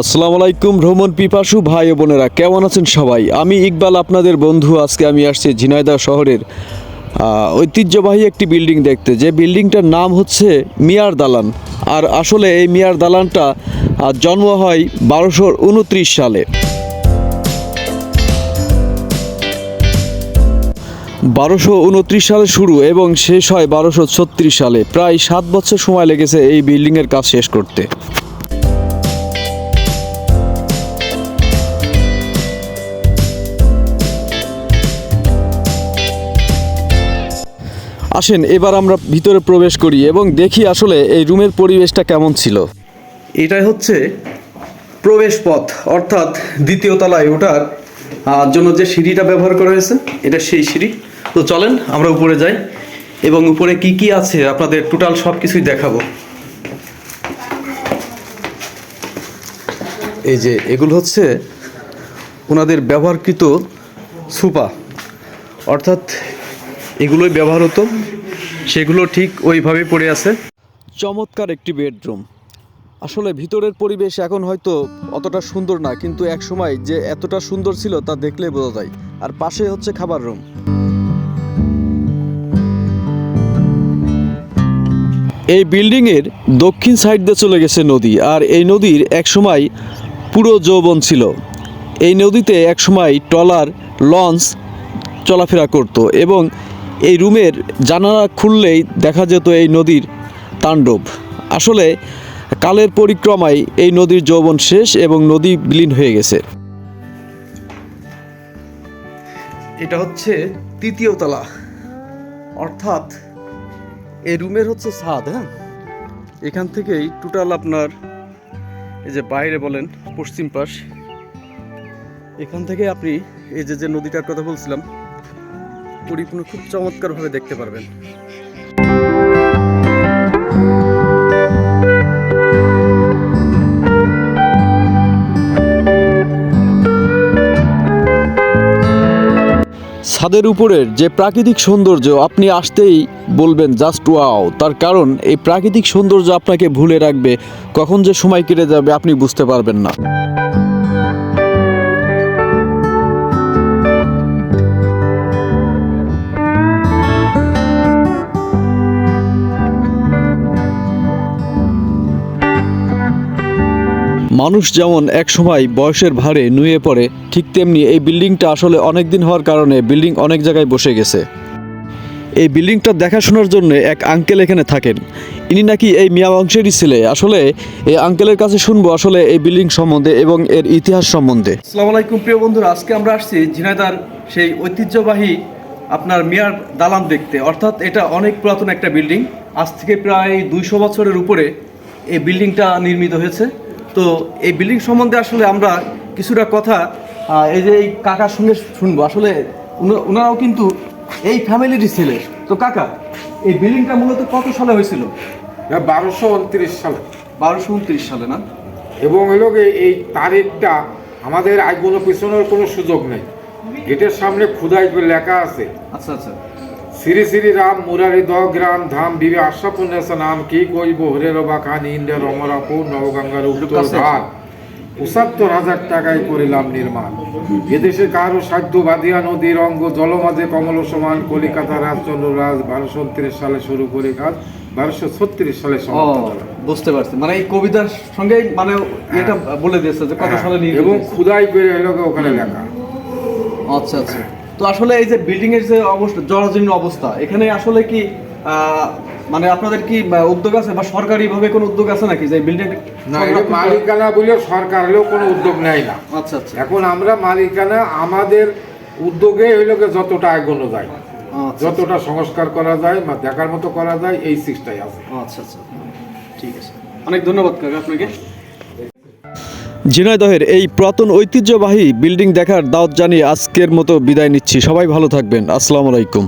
আসসালামু আলাইকুম ভ্রমণ পিপাসু ভাই বোনেরা, কেমন আছেন সবাই? আমি ইকবাল, আপনাদের বন্ধু। আজকে আমি আসছি ঝিনাইদহ শহরের ঐতিহ্যবাহী একটি বিল্ডিং দেখতে। যে বিল্ডিংটার নাম হচ্ছে মিয়ার দালান। আর আসলে এই মিয়ার দালানটা জন্ম হয় বারোশো উনত্রিশ সালে। বারোশো উনত্রিশ সালে শুরু এবং শেষ হয় বারোশো ছত্রিশ সালে। প্রায় সাত বছর সময় লেগেছে এই বিল্ডিংয়ের কাজ শেষ করতে। আসেন, এবার আমরা ভিতরে প্রবেশ করি এবং দেখি আসলে এই রুমের পরিবেশটা কেমন ছিল। এটাই হচ্ছে প্রবেশ পথ, অর্থাৎ দ্বিতীয় তলায় ওঠার জন্য যে সিঁড়িটা ব্যবহার করা হয়েছে, এটা সেই সিঁড়ি। তো চলেন, আমরা উপরে যাই এবং উপরে কি কি আছে আপনাদের টোটাল সব কিছুই দেখাবো। এই যে, এগুলো হচ্ছে ওনাদের ব্যবহারকৃত সুপা, অর্থাৎ এগুলোই ব্যবহার হতো। সেগুলো ঠিক ওইভাবে পড়ে আছে। চমৎকার একটি বেডরুম। আসলে ভিতরের পরিবেশ এখন হয়তো অতটা সুন্দর না, কিন্তু এক সময় যে এতটা সুন্দর ছিল তা দেখলে বোঝা যায়। আর পাশে হচ্ছে খাবার রুম। এই বিল্ডিংয়ের দক্ষিণ সাইড দিয়ে চলে গেছে নদী, আর এই নদীর এক সময় পুরো যৌবন ছিল। এই নদীতে এক সময় ট্রলার, লঞ্চ চলাফেরা করত এবং এই রুমের জানালা খুললেই দেখা যেত এই নদীর তাণ্ডব। আসলে কালের পরিক্রমায় এই নদীর যৌবন শেষ এবং নদী বিলীন হয়ে গেছে। এটা হচ্ছে তৃতীয় তলা। অর্থাৎ এই রুমের হচ্ছে ছাদ হ্যাঁ? এখান থেকেই টোটাল আপনার এই যে বাইরে বলেন, পশ্চিম পাশ। এখান থেকে আপনি এই যে যে নদীটার কথা বলছিলাম পরিপূর্ণ, খুব চমৎকারভাবে দেখতে পারবেন। ছাদের উপরের যে প্রাকৃতিক সৌন্দর্য আপনি আসতেই বলবেন, জাস্ট ওয়াও। তার কারণ, এই প্রাকৃতিক সৌন্দর্য আপনাকে ভুলে রাখবে। কখন যে সময় কেটে যাবে আপনি বুঝতে পারবেন না। মানুষ যেমন এক সময় বয়সের ভারে নুয়ে পড়ে, ঠিক তেমনি এই বিল্ডিংটা আসলে অনেক দিন হওয়ার কারণে বিল্ডিং অনেক জায়গায় বসে গেছে। এই বিল্ডিংটা দেখাশোনার জন্য এক আঙ্কেল এখানে থাকেন। ইনি নাকি এই মিয়া বংশেরই ছেলে। আসলে এই আঙ্কেলের কাছে শুনব আসলে এই বিল্ডিং সম্বন্ধে এবং এর ইতিহাস সম্বন্ধে। আসসালামু আলাইকুম, প্রিয় বন্ধুরা। আজকে আমরা আসছি ঝিনাইদার সেই ঐতিহ্যবাহী আপনার মিয়ার দালান দেখতে। অর্থাৎ এটা অনেক পুরাতন একটা বিল্ডিং। আজ থেকে প্রায় দুইশো বছরের উপরে এই বিল্ডিংটা নির্মিত হয়েছে। তো এই বিল্ডিং সম্বন্ধে আসলে আমরা কিছুটা কথা এই যে এই কাকার সঙ্গে শুনব। আসলে ওনারাও কিন্তু এই ফ্যামিলিরই ছেলে। তো কাকা এই বিল্ডিংটা মূলত কত সালে হয়েছিল? বারোশো উনত্রিশ সালে। বারোশো উনত্রিশ সালে না? এবং হলো এই তারিখটা আমাদের আজ কোনো পিছনের কোনো সুযোগ নেই। গেটের সামনে খুদাই লেখা আছে। আচ্ছা আচ্ছা। শ্রী শ্রী রাম মুরারি দ গ্রাম ধাম বিবে আশাপুণ্যেশ নাম কি কইব হরে রবা খান ইন্ডিয়ার অমরাপুর নবগঙ্গার উত্তর। ধার। পঁচাত্তর হাজার টাকায় করিলাম নির্মাণ। এদেশে কারও সাধ্য বাদিয়া নদীর অঙ্গ জলমাঝে কমল সমান। কলিকাতা রাজচন্দ্র রাজ বারোশো উনত্রিশ সালে শুরু করে কাজ বারোশো ছত্রিশ সালে বুঝতে পারছি। মানে এই কবিতার সঙ্গে মানে এটা বলে দিয়েছে যে কত সালে হ্যাঁ, এবং খুদাই করে গিয়ে ওখানে লেখা। আচ্ছা আচ্ছা। তো আসলে এই যে বিল্ডিং এর যে অবস্থা জরাজীর্ণ অবস্থা এখানে আসলে কি মানে আপনাদের কি উদ্যোগ আছে বা সরকারি ভাবে কোনো উদ্যোগ আছে নাকি যে বিল্ডিং না মালিকানা বলে সরকার হলেও কোনো উদ্যোগ নেয় না। আচ্ছা আচ্ছা। এখন আমরা মালিকানা আমাদের উদ্যোগে হইল যতটা এগোনো যায় আচ্ছা যতটা সংস্কার করা যায় বা দেখার মতো করা যায় এই সিক্সটাই আছে। আচ্ছা আচ্ছা। ঠিক আছে। অনেক ধন্যবাদ কাকা আপনাকে। ঝিনাইদহের এই পুরাতন ঐতিহ্যবাহী বিল্ডিং দেখার দাওয়াত জানিয়ে আজকের মতো বিদায় নিচ্ছি। সবাই ভালো থাকবেন। আসসালামু আলাইকুম।